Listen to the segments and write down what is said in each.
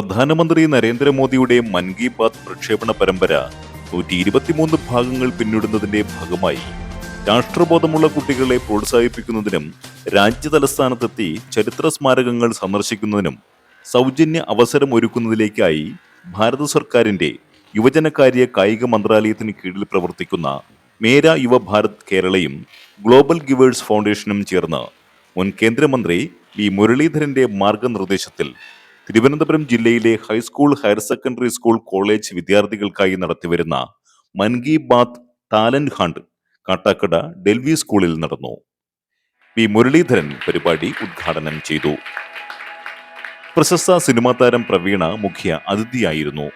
പ്രധാനമന്ത്രി നരേന്ദ്രമോദിയുടെ മൻ കി ബാത് പ്രക്ഷേപണ പരമ്പര നൂറ്റി ഇരുപത്തിമൂന്ന് ഭാഗങ്ങൾ പിന്നിടുന്നതിന്റെ ഭാഗമായി രാഷ്ട്രബോധമുള്ള കുട്ടികളെ പ്രോത്സാഹിപ്പിക്കുന്നതിനും രാജ്യതലസ്ഥാനത്തെത്തി ചരിത്ര സ്മാരകങ്ങൾ സന്ദർശിക്കുന്നതിനും സൗജന്യ അവസരം ഒരുക്കുന്നതിലേക്കായി ഭാരത സർക്കാരിന്റെ യുവജനകാര്യ കായിക മന്ത്രാലയത്തിന് കീഴിൽ പ്രവർത്തിക്കുന്ന മേര യുവ ഭാരത് കേരളയും ഗ്ലോബൽ ഗിവേഴ്സ് ഫൗണ്ടേഷനും ചേർന്ന് മുൻ കേന്ദ്രമന്ത്രി വി മുരളീധരന്റെ മാർഗനിർദ്ദേശത്തിൽ തിരുവനന്തപുരം ജില്ലയിലെ high school higher secondary school college വിദ്യാർത്ഥികൾക്കായി നടത്തിവരുന്ന മൻ കി ബാത് ടാലന്റ് ഹണ്ട് കാട്ടാക്കട ഡൽവി സ്കൂളിൽ നടന്നു. പി മുരളീധരൻ പരിപാടി ഉദ്ഘാടനം ചെയ്തു. പ്രശസ്ത സിനിമാ താരം പ്രവീണ മുഖ്യ അതിഥിയായിരുന്നു.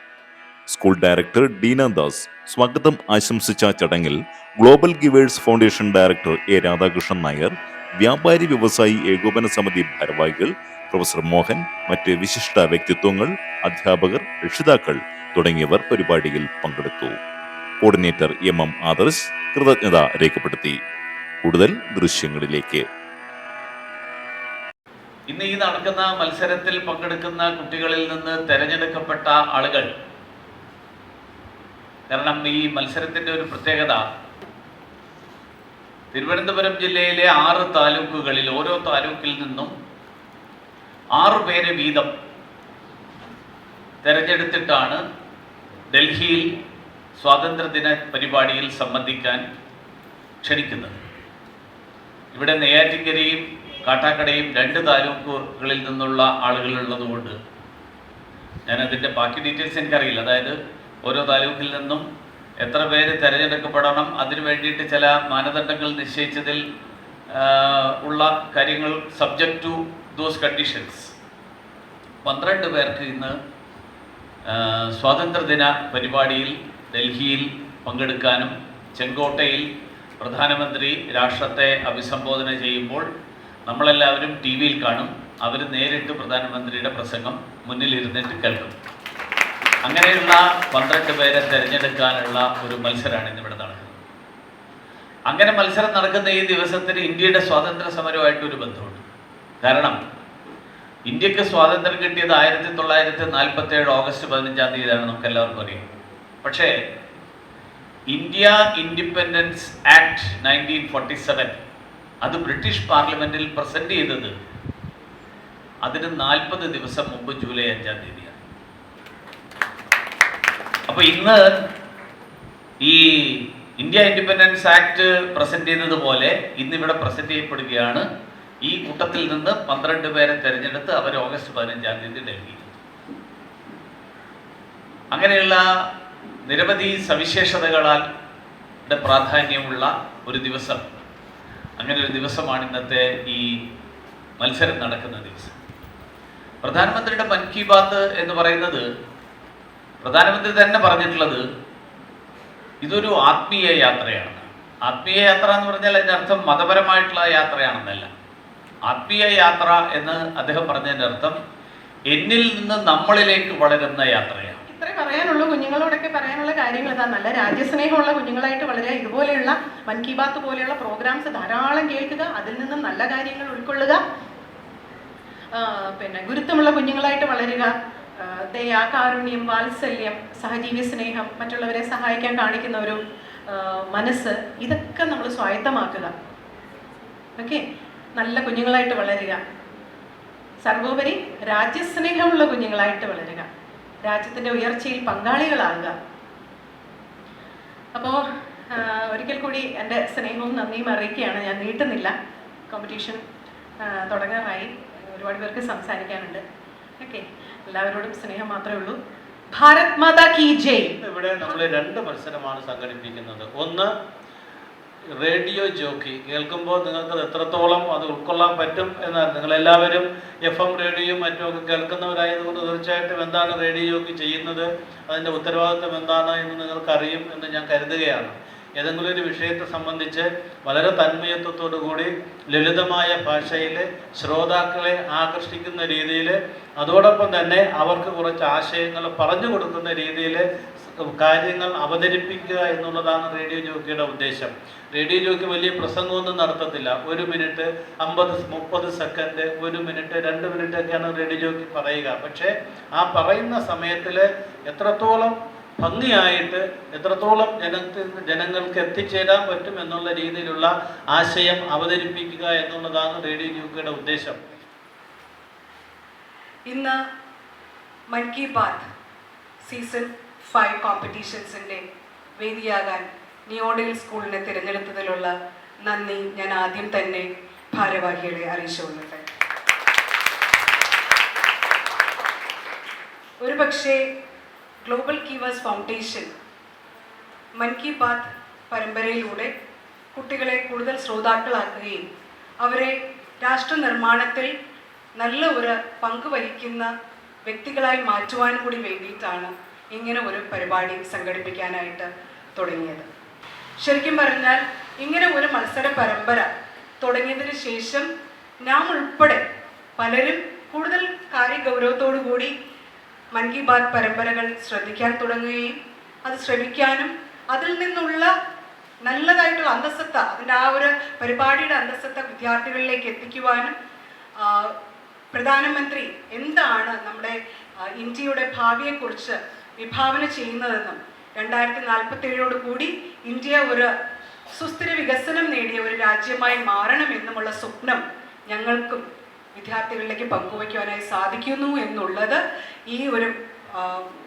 സ്കൂൾ ഡയറക്ടർ ഡീന ദാസ് സ്വാഗതം ആശംസിച്ച ചടങ്ങിൽ global givers foundation director A Radhakrishnan Nair വ്യാപാരി വ്യവസായി ഏകോപന സമിതി ഭാരവാഹികൾ പ്രൊഫസർ മോഹൻ മറ്റ് വിശിഷ്ട വ്യക്തിത്വങ്ങൾ അധ്യാപകർ രക്ഷിതാക്കൾ തുടങ്ങിയവർ പരിപാടിയിൽ പങ്കെടുത്തു. കോർഡിനേറ്റർ എം എം ആദർശ് കൃതജ്ഞത രേഖപ്പെടുത്തി. കൂടുതൽ ദൃശ്യങ്ങളിലേക്ക്. ഇന്ന് ഈ നടക്കുന്ന മത്സരത്തിൽ പങ്കെടുക്കുന്ന കുട്ടികളിൽ നിന്ന് തെരഞ്ഞെടുക്കപ്പെട്ട ആളുകൾ. കാരണം ഈ മത്സരത്തിന്റെ ഒരു പ്രത്യേകത തിരുവനന്തപുരം ജില്ലയിലെ ആറ് താലൂക്കുകളിൽ ഓരോ താലൂക്കിൽ നിന്നും ആറു പേരെ വീതം തെരഞ്ഞെടുത്തിട്ടാണ് ഡൽഹിയിൽ സ്വാതന്ത്ര്യദിന പരിപാടിയിൽ സംബന്ധിക്കാൻ ക്ഷണിക്കുന്നത്. ഇവിടെ നെയ്യാറ്റിക്കരയും കാട്ടാക്കടയും രണ്ട് താലൂക്കുകളിൽ നിന്നുള്ള ആളുകളുള്ളതുകൊണ്ട് അതിന്റെ ബാക്കി ഡീറ്റെയിൽസ് എനിക്കറിയില്ല. അതായത് ഓരോ താലൂക്കിൽ നിന്നും എത്ര പേര് തിരഞ്ഞെടുക്കപ്പെടണം അതിനു വേണ്ടിയിട്ട് ചില മാനദണ്ഡങ്ങൾ നിശ്ചയിച്ചതിൽ ഉള്ള കാര്യങ്ങൾ സബ്ജക്റ്റ് ടു ദോസ് കണ്ടീഷൻസ് പന്ത്രണ്ട് പേർക്ക് ഇന്ന് സ്വാതന്ത്ര്യദിന പരിപാടിയിൽ ഡൽഹിയിൽ പങ്കെടുക്കാനും ചെങ്കോട്ടയിൽ പ്രധാനമന്ത്രി രാഷ്ട്രത്തെ അഭിസംബോധന ചെയ്യുമ്പോൾ നമ്മളെല്ലാവരും ടി വിയിൽ കാണും. അവർ നേരിട്ട് പ്രധാനമന്ത്രിയുടെ പ്രസംഗം മുന്നിലിരുന്നിട്ട് കേൾക്കും. അങ്ങനെയുള്ള പന്ത്രണ്ട് പേരെ തിരഞ്ഞെടുക്കാനുള്ള ഒരു മത്സരമാണ് ഇന്നിവിടെ നടക്കുന്നത്. അങ്ങനെ മത്സരം നടക്കുന്ന ഈ ദിവസത്തിന് ഇന്ത്യയുടെ സ്വാതന്ത്ര്യ സമരവുമായിട്ട് ഒരു ബന്ധമുണ്ട്. കാരണം ഇന്ത്യയ്ക്ക് സ്വാതന്ത്ര്യം കിട്ടിയത് ആയിരത്തി തൊള്ളായിരത്തി നാൽപ്പത്തി ഏഴ് ഓഗസ്റ്റ് പതിനഞ്ചാം തീയതിയാണ് നമുക്ക് എല്ലാവർക്കും അറിയാം. പക്ഷേ India independence act nineteen forty seven അത് ബ്രിട്ടീഷ് പാർലമെന്റിൽ പ്രസന്റ് ചെയ്തത് അതിന് നാൽപ്പത് ദിവസം മുമ്പ് ജൂലൈ അഞ്ചാം തീയതിയാണ്. അപ്പൊ ഇന്ന് ഈ ഇന്ത്യ ഇൻഡിപെൻഡൻസ് ആക്ട് പ്രസന്റ് ചെയ്തതുപോലെ ഇന്നിവിടെ പ്രസന്റ് ചെയ്യപ്പെടുകയാണ് ഈ കൂട്ടത്തിൽ നിന്ന് പന്ത്രണ്ട് പേരെ തിരഞ്ഞെടുത്ത് അവർ ഓഗസ്റ്റ് പതിനഞ്ചാം തീയതി ഡൽഹി അങ്ങനെയുള്ള നിരവധി സവിശേഷതകളാൽ പ്രാധാന്യമുള്ള ഒരു ദിവസം. അങ്ങനെ ഒരു ദിവസമാണ് ഇന്നത്തെ ഈ മത്സരം നടക്കുന്ന ദിവസം. പ്രധാനമന്ത്രിയുടെ മൻ കി ബാത്ത് എന്ന് പറയുന്നത് പ്രധാനമന്ത്രി തന്നെ പറഞ്ഞിട്ടുള്ളത് ഇതൊരു ആത്മീയ യാത്രയാണ്. ആത്മീയ യാത്ര എന്ന് പറഞ്ഞാൽ അതിന്റെ അർത്ഥം മതപരമായിട്ടുള്ള യാത്രയാണെന്നല്ല. ആത്മീയ യാത്ര എന്ന് അദ്ദേഹം പറഞ്ഞതിന്റെ അർത്ഥം എന്നിൽ നിന്ന് നമ്മളിലേക്ക് വളരുന്ന യാത്രയാണ്. ഇത്രയും പറയാനുള്ളൂ. കുഞ്ഞുങ്ങളോടൊക്കെ പറയാനുള്ള കാര്യങ്ങൾ ഇതാ നല്ല രാജ്യസ്നേഹമുള്ള കുഞ്ഞുങ്ങളായിട്ട് വളരെ ഇതുപോലെയുള്ള മൻ കി ബാത്ത് പോലെയുള്ള പ്രോഗ്രാംസ് ധാരാളം കേൾക്കുക അതിൽ നിന്നും നല്ല കാര്യങ്ങൾ ഉൾക്കൊള്ളുക. പിന്നെ ഗുരുത്വമുള്ള കുഞ്ഞുങ്ങളായിട്ട് വളരുക. ദയാ കാരുണ്യം വാത്സല്യം സഹജീവി സ്നേഹം മറ്റുള്ളവരെ സഹായിക്കാൻ കാണിക്കുന്ന ഒരു മനസ്സ് ഇതൊക്കെ നമ്മൾ സ്വായത്തമാക്കുക. ഓക്കെ? നല്ല കുഞ്ഞുങ്ങളായിട്ട് വളരുക. സർവോപരി രാജ്യസ്നേഹമുള്ള കുഞ്ഞുങ്ങളായിട്ട് വളരുക. രാജ്യത്തിന്റെ ഉയർച്ചയിൽ പങ്കാളികളാകുക. അപ്പോൾ ഒരിക്കൽ കൂടി എന്റെ സ്നേഹവും നന്ദിയും അറിയിക്കുകയാണ്. ഞാൻ നീട്ടുന്നില്ല. കോമ്പറ്റീഷൻ തുടങ്ങാറായി. ഒരുപാട് പേർക്ക് സംസാരിക്കാനുണ്ട്. ഓക്കെ. എല്ലാവരോടും സ്നേഹം മാത്രമേ ഉള്ളൂ. ഭാരത് മാതാ കി ജയ്. ഇവിടെ നമ്മൾ രണ്ട് മത്സരമാണ് സംഘടിപ്പിക്കുന്നത്. ഒന്ന് റേഡിയോ ജോക്കി. കേൾക്കുമ്പോൾ നിങ്ങൾക്ക് എത്രത്തോളം അത് ഉൾക്കൊള്ളാൻ പറ്റും എന്നാണ് നിങ്ങളെല്ലാവരും എഫ് എം റേഡിയോയും മറ്റുമൊക്കെ കേൾക്കുന്നവരായതുകൊണ്ട് തീർച്ചയായിട്ടും എന്താണ് റേഡിയോ ജോക്കി ചെയ്യുന്നത് അതിന്റെ ഉത്തരവാദിത്വം എന്താണ് എന്ന് നിങ്ങൾക്കറിയും എന്ന് ഞാൻ കരുതുകയാണ്. ഏതെങ്കിലും ഒരു വിഷയത്തെ സംബന്ധിച്ച് വളരെ തന്മയത്വത്തോടു കൂടി ലളിതമായ ഭാഷയിൽ ശ്രോതാക്കളെ ആകർഷിക്കുന്ന രീതിയിൽ അതോടൊപ്പം തന്നെ അവർക്ക് കുറച്ച് ആശയങ്ങൾ പറഞ്ഞു കൊടുക്കുന്ന രീതിയിൽ കാര്യങ്ങൾ അവതരിപ്പിക്കുക എന്നുള്ളതാണ് റേഡിയോ ജോക്കിയുടെ ഉദ്ദേശം. റേഡിയോ ജോക്കി വലിയ പ്രസംഗമൊന്നും നടത്തത്തില്ല. ഒരു മിനിറ്റ് അമ്പത് മുപ്പത് സെക്കൻഡ് ഒരു മിനിറ്റ് രണ്ട് മിനിറ്റ് ഒക്കെയാണ് റേഡിയോ ജോക്കി പറയുക. പക്ഷേ ആ പറയുന്ന സമയത്തിൽ എത്രത്തോളം ഭംഗിയായിട്ട് എത്രത്തോളം ജനത്തിൽ ജനങ്ങൾക്ക് എത്തിച്ചേരാൻ പറ്റും എന്നുള്ള രീതിയിലുള്ള ആശയം അവതരിപ്പിക്കുക എന്നുള്ളതാണ് റേഡിയോ ജോക്കിയുടെ ഉദ്ദേശം. ഇന്ന് മൻ കി ബാത്ത് സീസൺ ഫൈവ് കോമ്പറ്റീഷൻസിന്റെ വേദിയാകാൻ നിയോഡിൽ സ്കൂളിനെ തിരഞ്ഞെടുത്തതിലുള്ള നന്ദി ഞാൻ ആദ്യം തന്നെ ഭാരവാഹികളെ അറിയിച്ചുകൊള്ളട്ടെ. ഒരു പക്ഷേ ഗ്ലോബൽ കീവേഴ്സ് ഫൗണ്ടേഷൻ മൻ കി ബാത്ത് പരമ്പരയിലൂടെ കുട്ടികളെ കൂടുതൽ ശ്രോതാക്കളാക്കുകയും അവരെ രാഷ്ട്ര നിർമ്മാണത്തിൽ നല്ല ഒരു പങ്ക് വഹിക്കുന്ന വ്യക്തികളായി മാറ്റുവാനും കൂടി വേണ്ടിയിട്ടാണ് ഇങ്ങനെ ഒരു പരിപാടി സംഘടിപ്പിക്കാനായിട്ട് തുടങ്ങിയത്. ശരിക്കും പറഞ്ഞാൽ ഇങ്ങനെ ഒരു മത്സര പരമ്പര തുടങ്ങിയതിന് ശേഷം നാം ഉൾപ്പെടെ പലരും കൂടുതൽ കാര്യഗൗരവത്തോടു കൂടി മൻ കി ബാത് പരമ്പരകൾ ശ്രദ്ധിക്കാൻ തുടങ്ങുകയും അത് ശ്രമിക്കാനും അതിൽ നിന്നുള്ള നല്ലതായിട്ടുള്ള അന്തസ്സത്ത അതിന്റെ ആ ഒരു പരിപാടിയുടെ അന്തസ്സത്ത വിദ്യാർത്ഥികളിലേക്ക് എത്തിക്കുവാനും പ്രധാനമന്ത്രി എന്താണ് നമ്മുടെ ഇന്ത്യയുടെ ഭാവിയെക്കുറിച്ച് വിഭാവന ചെയ്യുന്നതെന്നും രണ്ടായിരത്തി നാൽപ്പത്തി ഏഴോട് കൂടി ഇന്ത്യ ഒരു സുസ്ഥിര വികസനം നേടിയ ഒരു രാജ്യമായി മാറണമെന്നുമുള്ള സ്വപ്നം ഞങ്ങൾക്കും വിദ്യാർത്ഥികളിലേക്ക് പങ്കുവയ്ക്കുവാനായി സാധിക്കുന്നു എന്നുള്ളത് ഈ ഒരു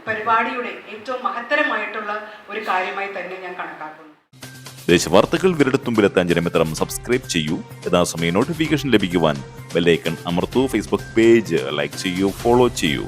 പരിപാടിയുടെ ഏറ്റവും മഹത്തരമായിട്ടുള്ള ഒരു കാര്യമായി തന്നെ ഞാൻ കണക്കാക്കുന്നു. ദേശവാർത്തകൾ വിരടത്തുമ്പിലെത്താൻ ജനമിത്രം സബ്സ്ക്രൈബ് ചെയ്യൂ. യഥാസമയം നോട്ടിഫിക്കേഷൻ ലഭിക്കുവാൻ ബെല്ലൈക്കൺ അമർത്തു. ഫേസ്ബുക്ക് പേജ് ലൈക്ക് ചെയ്യൂ ഫോളോ ചെയ്യൂ.